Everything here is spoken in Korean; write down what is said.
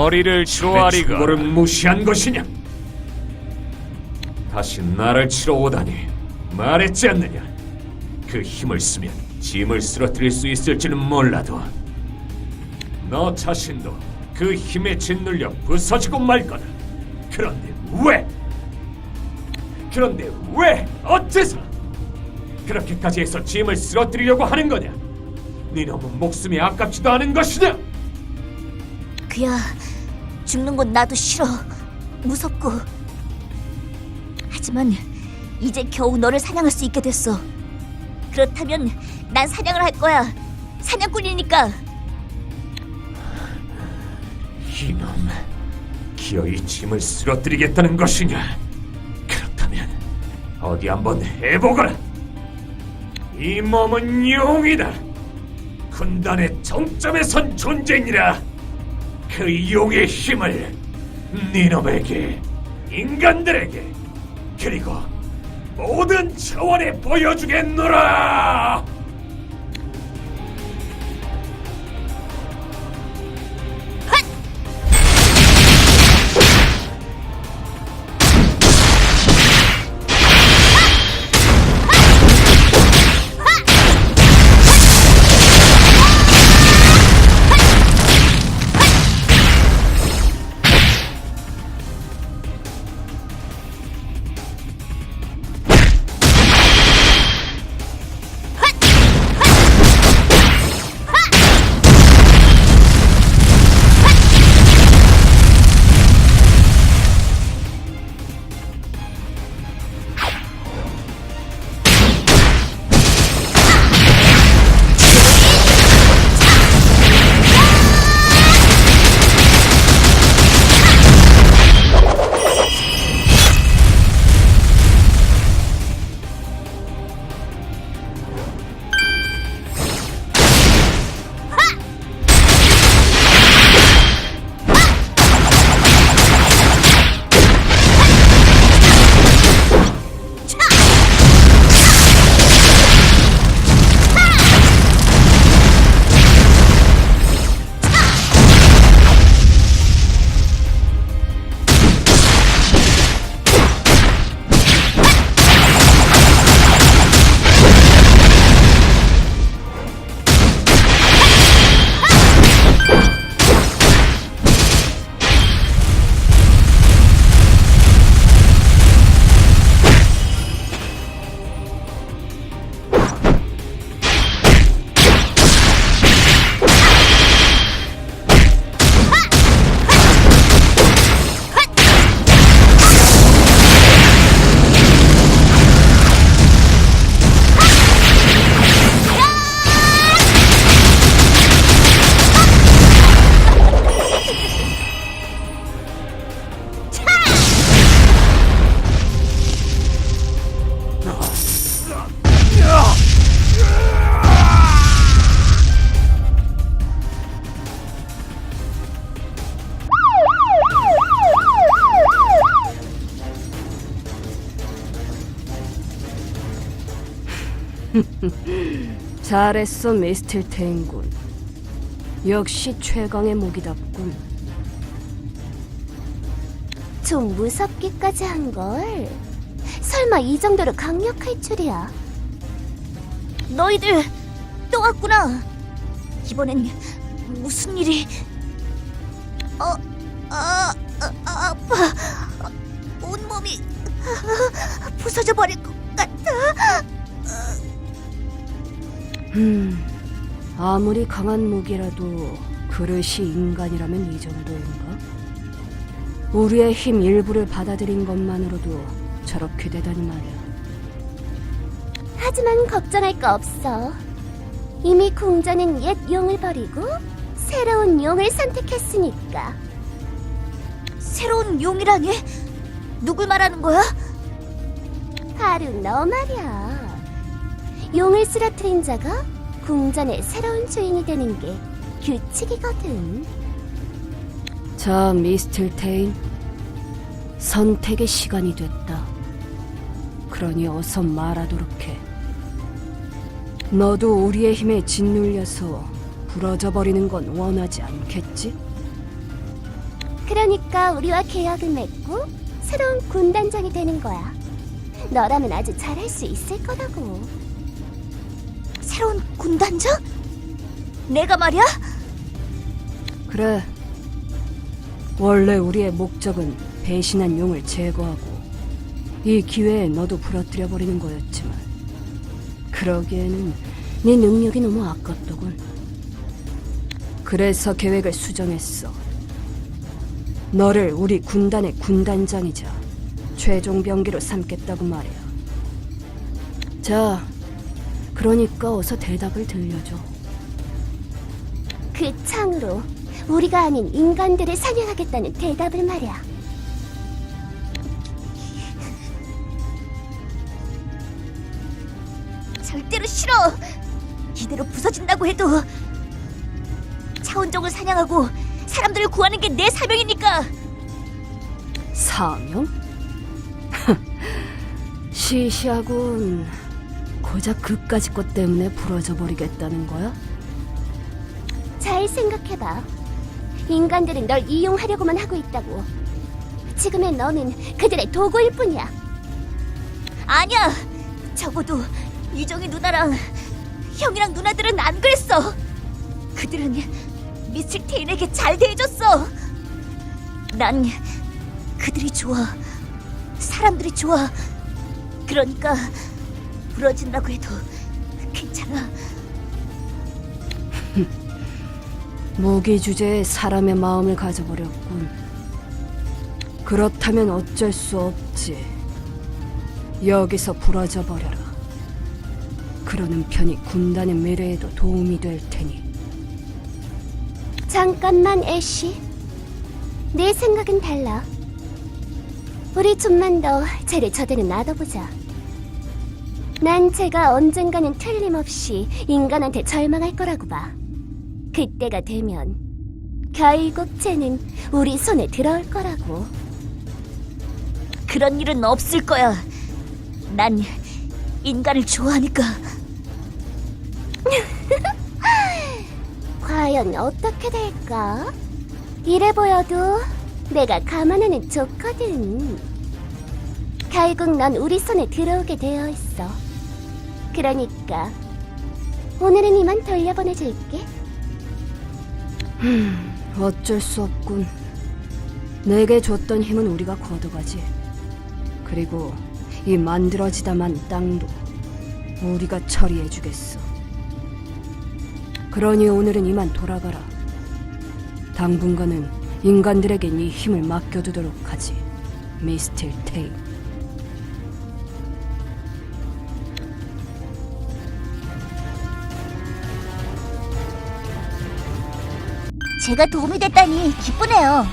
머리를 내 조아리가 충고를 무시한 것이냐? 다시 나를 치러 오다니 말했지 않느냐? 그 힘을 쓰면 짐을 쓰러뜨릴 수 있을지는 몰라도 너 자신도 그 힘에 짓눌려 부서지고 말 거다. 그런데 왜? 그런데 왜? 어째서? 그렇게까지 해서 짐을 쓰러뜨리려고 하는 거냐? 네 놈은 목숨이 아깝지도 않은 것이냐? 그야 죽는 건 나도 싫어 무섭고 하지만 이제 겨우 너를 사냥할 수 있게 됐어 그렇다면 난 사냥을 할 거야 사냥꾼이니까 이놈, 기어이 짐을 쓰러뜨리겠다는 것이냐? 그렇다면 어디 한번 해보거라. 이 몸은 용이다. 군단의 정점에 선 존재니라. 그 용의 힘을 니놈에게, 인간들에게, 그리고 모든 차원에 보여주겠노라. 잘했어, 미스틸 테인군. 역시 최강의 무기답군. 좀 무섭기까지 한 걸? 설마 이 정도로 강력할 줄이야? 너희들 또 왔구나. 이번엔 무슨 일이? 어, 아, 아, 아파. 온몸이 부서져 버릴 것 같아 음, 아무리 강한 무기라도 그릇이 인간이라면 이 정도인가? 우리의 힘 일부를 받아들인 것만으로도 저렇게 되다니 말이야. 하지만 걱정할 거 없어. 이미 궁전은 옛 용을 버리고 새로운 용을 선택했으니까. 새로운 용이라니? 누굴 말하는 거야? 바로 너 말이야. 용을 쓰러뜨린 자가 궁전의 새로운 주인이 되는 게 규칙이거든. 자, 미스틸 테인. 선택의 시간이 됐다. 그러니 어서 말하도록 해. 너도 우리의 힘에 짓눌려서 부러져 버리는 건 원하지 않겠지? 그러니까 우리와 계약을 맺고 새로운 군단장이 되는 거야. 너라면 아주 잘할 수 있을 거라고. 새로운 군단장? 내가 말이야? 그래. 원래 우리의 목적은 배신한 용을 제거하고 이 기회에 너도 부러뜨려 버리는 거였지만 그러기에는 네 능력이 너무 아깝더군. 그래서 계획을 수정했어. 너를 우리 군단의 군단장이자 최종 병기로 삼겠다고 말이야. 자, 그러니까 어서 대답을 들려줘. 그 창으로 우리가 아닌 인간들을 사냥하겠다는 대답을 말이야. 절대로 싫어. 이대로 부서진다고 해도 차원종을 사냥하고 사람들을 구하는 게 내 사명이니까. 사명? 시시하군. 고작 그까짓 것 때문에 부러져 버리겠다는 거야? 잘 생각해봐. 인간들은 널 이용하려고만 하고 있다고. 지금의 너는 그들의 도구일 뿐이야. 아니야. 적어도 유정이 누나랑 형이랑 누나들은 안 그랬어. 그들은 미칠 테인에게 잘 대해줬어. 난 그들이 좋아. 사람들이 좋아. 그러니까 부러진다고 해도 괜찮아. 무기 주제에 사람의 마음을 가져버렸군. 그렇다면 어쩔 수 없지. 여기서 부러져 버려라. 그러는 편이 군단의 미래에도 도움이 될 테니. 잠깐만, 애쉬. 내 생각은 달라. 우리 좀만 더 쟤를 저대로 놔둬보자. 난 쟤가 언젠가는 틀림없이 인간한테 절망할 거라고 봐. 그때가 되면 결국 쟤는 우리 손에 들어올 거라고. 그런 일은 없을 거야. 난 인간을 좋아하니까. 과연 어떻게 될까? 이래 보여도 내가 감안하는 좋거든. 결국 넌 우리 손에 들어오게 되어 있어. 그러니까 오늘은 이만 돌려보내줄게. 어쩔 수 없군. 내게 줬던 힘은 우리가 걷어가지. 그리고 이 만들어지다만 땅도 우리가 처리해주겠어. 그러니 오늘은 이만 돌아가라. 당분간은 인간들에게 네 힘을 맡겨두도록 하지. 미스틸 테이. 제가 도움이 됐다니 기쁘네요.